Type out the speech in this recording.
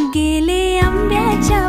गेले आंब्याच्या